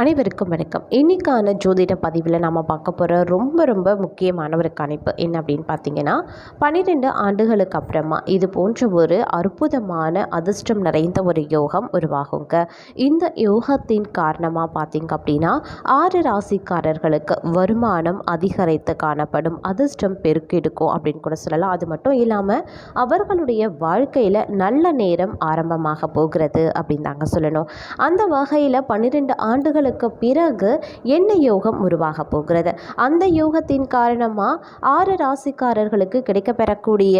அனைவருக்கும் வணக்கம். இன்னைக்கான ஜோதிட பதிவில் நாம் பார்க்க போகிற ரொம்ப ரொம்ப முக்கியமான ஒரு கணிப்பு என்ன அப்படின்னு பார்த்தீங்கன்னா பன்னிரெண்டு ஆண்டுகளுக்கு அப்புறமா இது போன்ற ஒரு அற்புதமான அதிர்ஷ்டம் நிறைந்த ஒரு யோகம் உருவாகுங்க. இந்த யோகத்தின் காரணமாக பார்த்தீங்க அப்படின்னா ஆறு ராசிக்காரர்களுக்கு வருமானம் அதிகரித்து காணப்படும் அதிர்ஷ்டம் பெருக்கெடுக்கும் அப்படின்னு கூட சொல்லலாம். அது மட்டும் இல்லாமல் அவர்களுடைய வாழ்க்கையில் நல்ல நேரம் ஆரம்பமாக போகிறது அப்படின்னு தாங்க சொல்லணும். அந்த வகையில் பன்னிரெண்டு ஆண்டுகளுக்கு பிறகு என்ன யோகம் உருவாக போகிறது? அந்த யோகத்தின் காரணமாக ஆறு ராசிக்காரர்களுக்கு கிடைக்கப்பெறக்கூடிய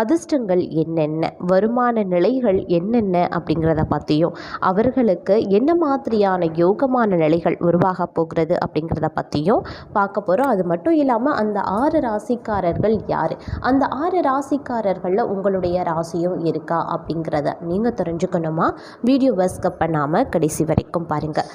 அதிர்ஷ்டங்கள் என்னென்ன? வருமான நிலைகள் என்னென்ன அப்படிங்கிறத பற்றியும் அவர்களுக்கு என்ன மாதிரியான யோகமான நிலைகள் உருவாக போகிறது அப்படிங்கிறத பற்றியும் பார்க்க போகிறோம் அது மட்டும் இல்லாமல் அந்த ஆறு ராசிக்காரர்கள் யார்? அந்த ஆறு ராசிக்காரர்களில் உங்களுடைய ராசியும் இருக்கா அப்படிங்கிறத நீங்கள் தெரிஞ்சுக்கணுமா? வீடியோ ஸ்கிப் பண்ணாமல் கடைசி வரைக்கும் பாருங்கள்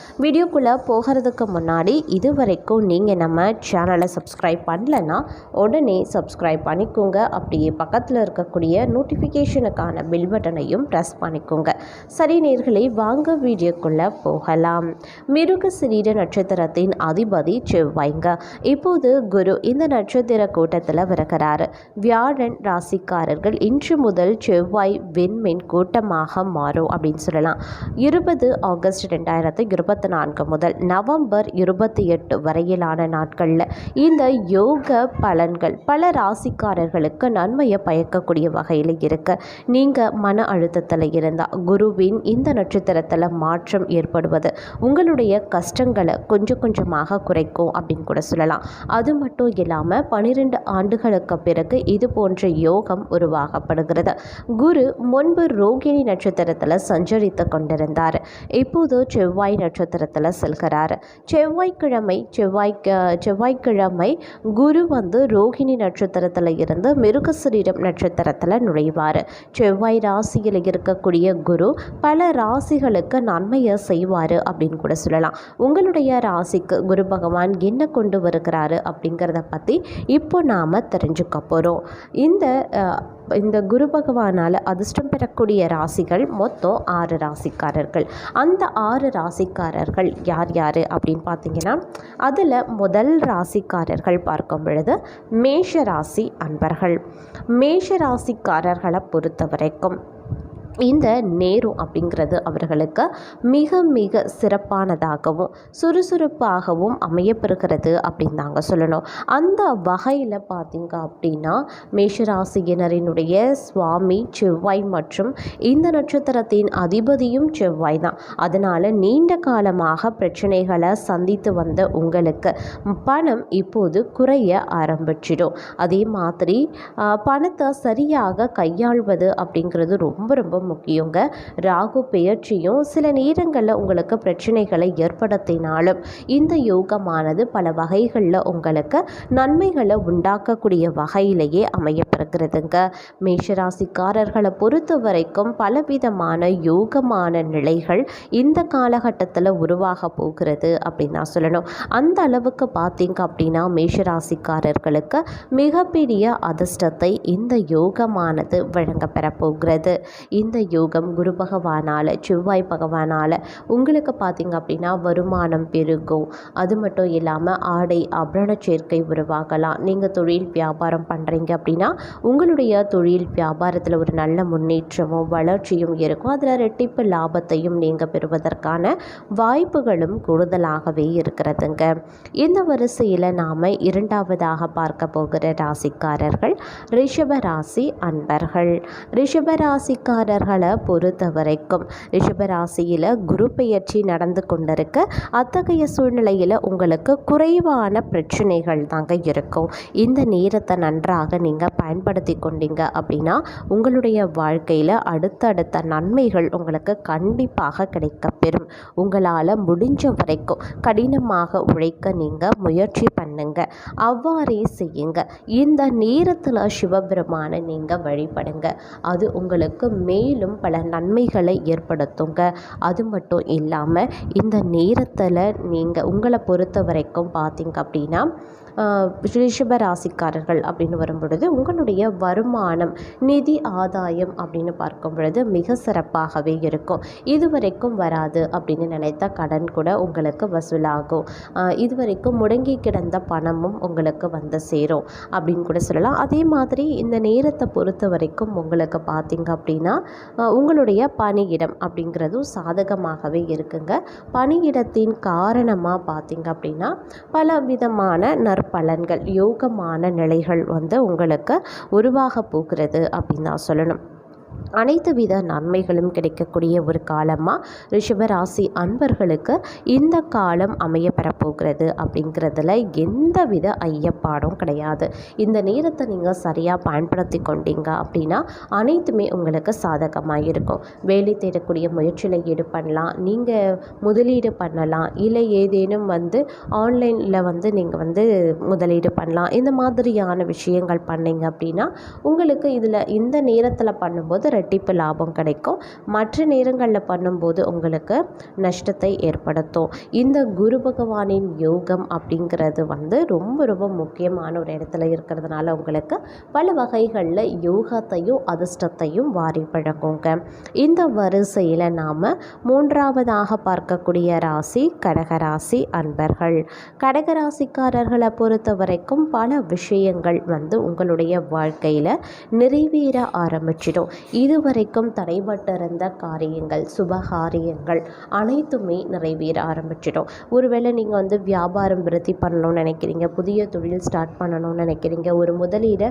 வீடியோக்குள்ளே போகிறதுக்கு முன்னாடி இது வரைக்கும் நீங்கள் நம்ம சேனலை சப்ஸ்கிரைப் பண்ணலன்னா உடனே சப்ஸ்கிரைப் பண்ணிக்கோங்க. அப்படியே பக்கத்தில் இருக்கக்கூடிய நோட்டிஃபிகேஷனுக்கான பில் பட்டனையும் ப்ரெஸ் பண்ணிக்கோங்க. சரி நேர்களை வாங்க வீடியோக்குள்ளே போகலாம். மிருக சிறீட நட்சத்திரத்தின் அதிபதி செவ்வாய்ங்க. இப்போது குரு இந்த நட்சத்திர கூட்டத்தில் வருகிறாரு வியாழன் ராசிக்காரர்கள் இன்று முதல் செவ்வாய் விண்மின் கூட்டமாக மாறும் அப்படின்னு சொல்லலாம். இருபது ஆகஸ்ட் ரெண்டாயிரத்தி இருபத்தி நான்கு முதல் நவம்பர் இருபத்தி எட்டு வரையிலான நாட்களில் இந்த யோக பலன்கள் பல ராசிக்காரர்களுக்கு நன்மையை பயக்கக்கூடிய வகையில் இருக்கு. நீங்கள் மன அழுத்தத்தில் இருந்தால் குருவின் இந்த நட்சத்திரத்தில் மாற்றம் ஏற்படுவது உங்களுடைய கஷ்டங்களை கொஞ்சம் கொஞ்சமாக குறைக்கும் அப்படின்னு கூட சொல்லலாம். அது மட்டும் இல்லாமல் பன்னிரெண்டு ஆண்டுகளுக்கு பிறகு இது போன்ற யோகம் உருவாகப்படுகிறது. குரு முன்பு ரோகிணி நட்சத்திரத்தில் சஞ்சரித்து கொண்டிருந்தார். இப்போது செவ்வாய் நட்சத்திரத்தில் செல்கிறார். செவ்வாய்க்கிழமை செவ்வாய் செவ்வாய்க்கிழமை குரு வந்து ரோகிணி நட்சத்திரத்தில் இருந்து மிருகசரீரம் நட்சத்திரத்தில் நுழைவார். செவ்வாய் ராசியில் இருக்கக்கூடிய குரு பல ராசிகளுக்கு நன்மையை செய்வார் அப்படின்னு கூட சொல்லலாம். உங்களுடைய ராசிக்கு குரு பகவான் என்ன கொண்டு வருகிறாரு அப்படிங்கிறத பற்றி இப்போ நாம் தெரிஞ்சுக்க போகிறோம் இந்த இந்த குரு பகவானால் அதிர்ஷ்டம் பெறக்கூடிய ராசிகள் மொத்தம் ஆறு ராசிக்காரர்கள். அந்த ஆறு ராசிக்காரர்கள் யார் யார் அப்படின்னு பார்த்தீங்கன்னா அதில் முதல் ராசிக்காரர்கள் பார்க்கும் பொழுது மேஷ ராசி அன்பர்கள். மேஷ ராசிக்காரர்களை பொறுத்த வரைக்கும் இந்த நேரம் அப்படிங்கிறது அவர்களுக்கு மிக மிக சிறப்பானதாகவும் சுறுசுறுப்பாகவும் அமையப்பெறுகிறது அப்படின்னு தாங்க சொல்லணும். அந்த வகையில் பார்த்திங்க அப்படின்னா மேஷராசியினரினுடைய சுவாமி செவ்வாய் மற்றும் இந்த நட்சத்திரத்தின் அதிபதியும் செவ்வாய் தான். அதனால் நீண்ட காலமாக பிரச்சனைகளை சந்தித்து வந்த உங்களுக்கு பணம் இப்போது குறைய ஆரம்பிச்சிடும். அதே மாதிரி பணத்தை சரியாக கையாள்வது அப்படிங்கிறது ரொம்ப ரொம்ப முக்கியங்க. ராகு பெயர்ச்சியும் சில நேரங்களில் உங்களுக்கு பிரச்சனைகளை ஏற்படுத்தினாலும் இந்த யோகமானது பல வகைகளில் உங்களுக்கு நன்மைகளை உண்டாக்கக்கூடிய வகையிலேயே அமையப்படுகிறதுங்க மேஷராசிக்காரர்களை பொறுத்த வரைக்கும் பலவிதமான யோகமான நிலைகள் இந்த காலகட்டத்தில் உருவாக போகிறது அப்படின்னு நான் சொல்லணும். அந்த அளவுக்கு பார்த்தீங்க அப்படின்னா மேஷராசிக்காரர்களுக்கு மிகப்பெரிய அதிர்ஷ்டத்தை இந்த யோகமானது வழங்க பெறப்போகிறது இந்த இந்த யோகம் குரு பகவானால் செவ்வாய் பகவானால் உங்களுக்கு பார்த்தீங்க அப்படின்னா வருமானம் பெருகும். அது மட்டும் இல்லாமல் ஆடை ஆபரண சேர்க்கை உருவாகலாம். நீங்கள் தொழில் வியாபாரம் பண்ணுறீங்க அப்படின்னா உங்களுடைய தொழில் வியாபாரத்தில் ஒரு நல்ல முன்னேற்றமும் வளர்ச்சியும் இருக்கும். அதில் ரெட்டிப்பு லாபத்தையும் நீங்கள் பெறுவதற்கான வாய்ப்புகளும் கூடுதலாகவே இருக்கிறதுங்க. இந்த வரிசையில் நாம் இரண்டாவதாக பார்க்க போகிற ராசிக்காரர்கள் ரிஷப ராசி அன்பர்கள். ரிஷப ராசிக்காரர்களை பொறுத்த வரைக்கும் ரிஷபராசியில் குரு பெயர்ச்சி நடந்து கொண்டிருக்க அத்தகைய சூழ்நிலையில் உங்களுக்கு குறைவான பிரச்சனைகள் தாங்க இருக்கும். இந்த நேரத்தை நன்றாக நீங்கள் பயன்படுத்தி கொண்டீங்க அப்படின்னா உங்களுடைய வாழ்க்கையில் அடுத்தடுத்த நன்மைகள் உங்களுக்கு கண்டிப்பாக கிடைக்கப்பெறும். உங்களால் முடிஞ்ச வரைக்கும் கடினமாக உழைக்க நீங்கள் முயற்சி பண்ணுங்க. அவ்வாறே செய்யுங்க. இந்த நேரத்தில் சிவபெருமானை நீங்கள் வழிபடுங்க. அது உங்களுக்கு மேல் மேலும் பல நன்மைகளை ஏற்படுத்துங்க. அது மட்டும் இல்லாமல் இந்த நேரத்தில் நீங்கள் உங்களை பொறுத்த வரைக்கும் பார்த்தீங்க அப்படின்னா ரிஷப ராசிக்காரர்கள் அப்படின்னு வரும் பொழுது உங்களுடைய வருமானம் நிதி ஆதாயம் அப்படின்னு பார்க்கும் பொழுது மிக சிறப்பாகவே இருக்கும். இதுவரைக்கும் வராது அப்படின்னு நினைத்த கடன் கூட உங்களுக்கு வசூலாகும். இதுவரைக்கும் முடங்கி கிடந்த பணமும் உங்களுக்கு வந்து சேரும் அப்படின்னு கூட சொல்லலாம். அதே மாதிரி இந்த நேரத்தை பொறுத்த வரைக்கும் உங்களுக்கு பார்த்தீங்க அப்படின்னா உங்களுடைய பணியிடம் அப்படிங்கிறதும் சாதகமாகவே இருக்குங்க. பணியிடத்தின் காரணமாக பார்த்தீங்க அப்படின்னா பல விதமான நற்பலன்கள் யோகமான நிலைகள் வந்து உங்களுக்கு உருவாக போகிறது அப்படின்னு தான் சொல்லணும். அனைத்து வித நன்மைகளும் கிடைக்கக்கூடிய ஒரு காலமாக ரிஷபராசி அன்பர்களுக்கு இந்த காலம் அமைய பெறப்போகிறது அப்படிங்கிறதுல எந்த வித ஐயப்பாடும் கிடையாது. இந்த நேரத்தை நீங்கள் சரியாக பயன்படுத்தி கொண்டீங்க அப்படின்னா அனைத்துமே உங்களுக்கு சாதகமாக இருக்கும். வேலை தேடக்கூடிய முயற்சியில் ஈடுபடலாம். நீங்கள் முதலீடு பண்ணலாம். இல்லை ஏதேனும் வந்து ஆன்லைனில் வந்து நீங்கள் வந்து முதலீடு பண்ணலாம். இந்த மாதிரியான விஷயங்கள் பண்ணீங்க அப்படின்னா உங்களுக்கு இதில் இந்த நேரத்தில் பண்ணும்போது இரட்டிப்பு லாபம் கிடைக்கும். மற்ற நேரங்களில் பண்ணும்போது உங்களுக்கு நஷ்டத்தை ஏற்படுத்தும். இந்த குரு பகவானின் யோகம் அப்படிங்கிறது வந்து ரொம்ப ரொம்ப முக்கியமான ஒரு இடத்துல இருக்கிறதுனால உங்களுக்கு பல வகைகளில் யோகத்தையும் அதிர்ஷ்டத்தையும் வாரி பழகுங்க இந்த வரிசையில் நாம் மூன்றாவதாக பார்க்கக்கூடிய ராசி கடகராசி அன்பர்கள். கடகராசிக்காரர்களை பொறுத்த வரைக்கும் பல விஷயங்கள் வந்து உங்களுடைய வாழ்க்கையில் நிறைவேற ஆரம்பிச்சிடும். இது இதுவரைக்கும் தடைபட்டிருந்த காரியங்கள் சுபகாரியங்கள் அனைத்துமே நிறைவேற ஆரம்பிச்சிடும். ஒருவேளை நீங்கள் வந்து வியாபாரம் விருத்தி பண்ணணும்னு நினைக்கிறீங்க புதிய தொழில் ஸ்டார்ட் பண்ணணும்னு நினைக்கிறீங்க ஒரு முதலீடை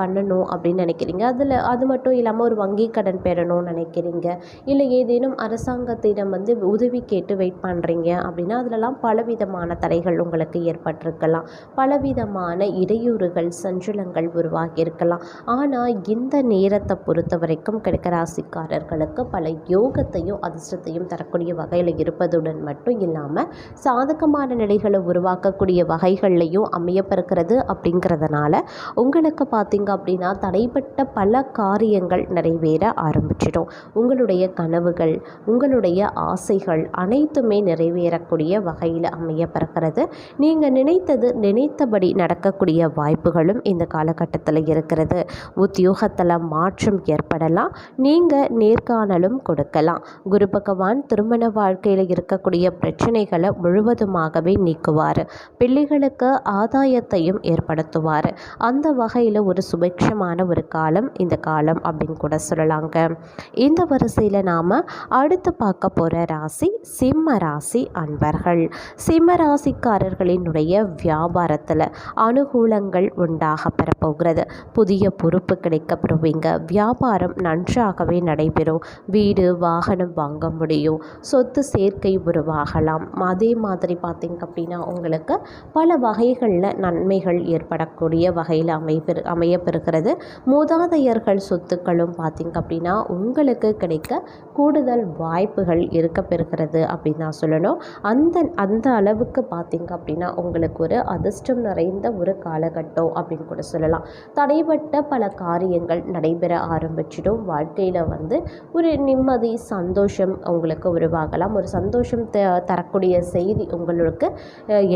பண்ணணும் அப்படின்னு நினைக்கிறீங்க அதில் அது மட்டும் இல்லாமல் ஒரு வங்கி கடன் பெறணும்னு நினைக்கிறீங்க இல்லை ஏதேனும் அரசாங்கத்திடம் வந்து உதவி கேட்டு வெயிட் பண்ணுறீங்க அப்படின்னா அதிலலாம் பலவிதமான தடைகள் உங்களுக்கு ஏற்பட்டிருக்கலாம். பலவிதமான இடையூறுகள் சஞ்சலங்கள் உருவாகி இருக்கலாம் ஆனால் இந்த நேரத்தை பொறுத்த வரைக்கும் பக்கம் கிடைக்க ராசிக்காரர்களுக்கு பல யோகத்தையும் அதிர்ஷ்டத்தையும் தரக்கூடிய வகையில் இருப்பதுடன் மட்டும் இல்லாமல் சாதகமான நிலைகளை உருவாக்கக்கூடிய வகைகள்லையும் அமையப்பிருக்கிறது அப்படிங்கிறதுனால உங்களுக்கு பார்த்தீங்க அப்படின்னா தடைப்பட்ட பல காரியங்கள் நிறைவேற ஆரம்பிச்சிடும். உங்களுடைய கனவுகள் உங்களுடைய ஆசைகள் அனைத்துமே நிறைவேறக்கூடிய வகையில் அமையப்பிருக்கிறது நீங்கள் நினைத்தது நினைத்தபடி நடக்கக்கூடிய வாய்ப்புகளும் இந்த காலகட்டத்தில் இருக்கிறது. உத்தியோகத்தில் மாற்றம் ஏற்படலாம். நீங்கள் நேர்காணலும் கொடுக்கலாம். குரு பகவான் திருமண வாழ்க்கையில் இருக்கக்கூடிய பிரச்சனைகளை முழுவதுமாகவே நீக்குவார். பிள்ளைகளுக்கு ஆதாயத்தையும் ஏற்படுத்துவார். அந்த வகையில் ஒரு சுபிக்ஷமான ஒரு காலம் இந்த காலம் அப்படின்னு கூட சொல்லலாங்க. இந்த வரிசையில் நாம் அடுத்து பார்க்க போகிற ராசி சிம்ம ராசி அன்பர்கள். சிம்ம ராசிக்காரர்களினுடைய வியாபாரத்தில் அனுகூலங்கள் உண்டாக பெறப்போகிறது. புதிய பொறுப்பு கிடைக்கப்பெறுவீங்க வியாபாரம் நன்றாகவே நடைபெறும். வீடு வாகனம் வாங்க முடியும். சொத்து சேர்க்கை உருவாகலாம். அதே மாதிரி பார்த்திங்க அப்படின்னா உங்களுக்கு பல வகைகளில் நன்மைகள் ஏற்படக்கூடிய வகையில் அமைப்பெரு அமையப்பெறுகிறது. மூதாதையர்கள் சொத்துக்களும் பார்த்திங்க அப்படின்னா உங்களுக்கு கிடைக்க கூடுதல் வாய்ப்புகள் இருக்க பெறுகிறது அப்படின்னு தான் சொல்லணும். அந்த அந்த அளவுக்கு பார்த்திங்க அப்படின்னா உங்களுக்கு ஒரு அதிர்ஷ்டம் நிறைந்த ஒரு காலகட்டம் அப்படின்னு கூட சொல்லலாம். தடைப்பட்ட பல காரியங்கள் நடைபெற ஆரம்பிச்சிடும். வாழ்க்கையில் வந்து ஒரு நிம்மதி சந்தோஷம் உங்களுக்கு உருவாகலாம். ஒரு சந்தோஷம் த தரக்கூடிய செய்தி உங்களுக்கு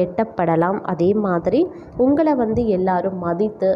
எட்டப்படலாம். அதே மாதிரி உங்களை வந்து எல்லாரும் மதித்து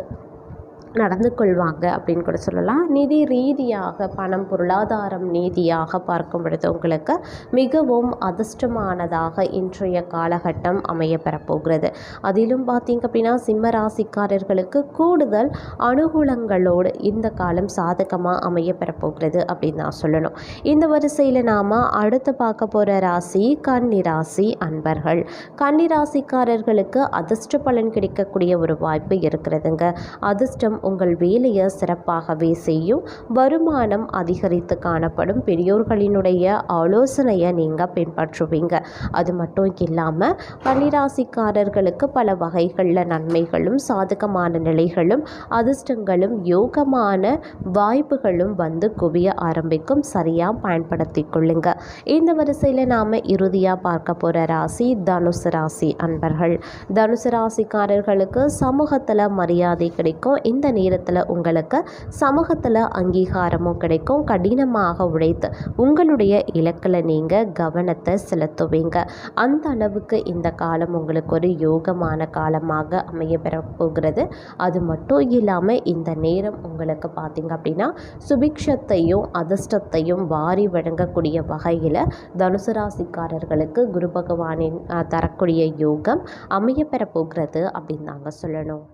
நடந்து கொள்வாங்க அப்படின்னு கூட சொல்லலாம். நிதி ரீதியாக பணம் பொருளாதாரம் நீதியாக பார்க்கும் பொழுது உங்களுக்கு மிகவும் அதிர்ஷ்டமானதாக இன்றைய காலகட்டம் அமைய பெறப்போகிறது அதிலும் பார்த்தீங்க அப்படின்னா சிம்ம ராசிக்காரர்களுக்கு கூடுதல் அனுகூலங்களோடு இந்த காலம் சாதகமாக அமைய பெறப்போகிறது அப்படின்னு நான் சொல்லணும். இந்த வரிசையில் நாம் அடுத்து பார்க்க போகிற ராசி கன்னிராசி அன்பர்கள். கன்னிராசிக்காரர்களுக்கு அதிர்ஷ்ட பலன் கிடைக்கக்கூடிய ஒரு வாய்ப்பு இருக்கிறதுங்க. அதிர்ஷ்டம் உங்கள் வேலையை சிறப்பாகவே செய்யும். வருமானம் அதிகரித்து காணப்படும். பெரியோர்களினுடைய ஆலோசனையை நீங்கள் பின்பற்றுவீங்க. அது மட்டும் இல்லாமல் பன்னிராசிக்காரர்களுக்கு பல வகைகளில் நன்மைகளும் சாதகமான நிலைகளும் அதிர்ஷ்டங்களும் யோகமான வாய்ப்புகளும் வந்து குவிய ஆரம்பிக்கும். சரியாக பயன்படுத்தி கொள்ளுங்க. இந்த வரிசையில் நாம் இறுதியாக பார்க்க போகிற ராசி தனுசு ராசி அன்பர்கள். தனுசு ராசிக்காரர்களுக்கு சமூகத்தில் மரியாதை கிடைக்கும். இந்த நேரத்தில் உங்களுக்கு சமூகத்தில் அங்கீகாரமும் கிடைக்கும். கடினமாக உழைத்து உங்களுடைய இலக்கில் நீங்கள் கவனத்தை செலுத்துவீங்க. அந்த அளவுக்கு இந்த காலம் உங்களுக்கு ஒரு யோகமான காலமாக அமைய போகிறது. அது மட்டும் இல்லாமல் இந்த நேரம் உங்களுக்கு பார்த்திங்க அப்படின்னா சுபிக்ஷத்தையும் அதிர்ஷ்டத்தையும் வாரி வழங்கக்கூடிய வகையில் தனுசு ராசிக்காரர்களுக்கு குரு பகவானின் தரக்கூடிய யோகம் அமைய போகிறது அப்படின்னு நாங்கள் சொல்லணும்.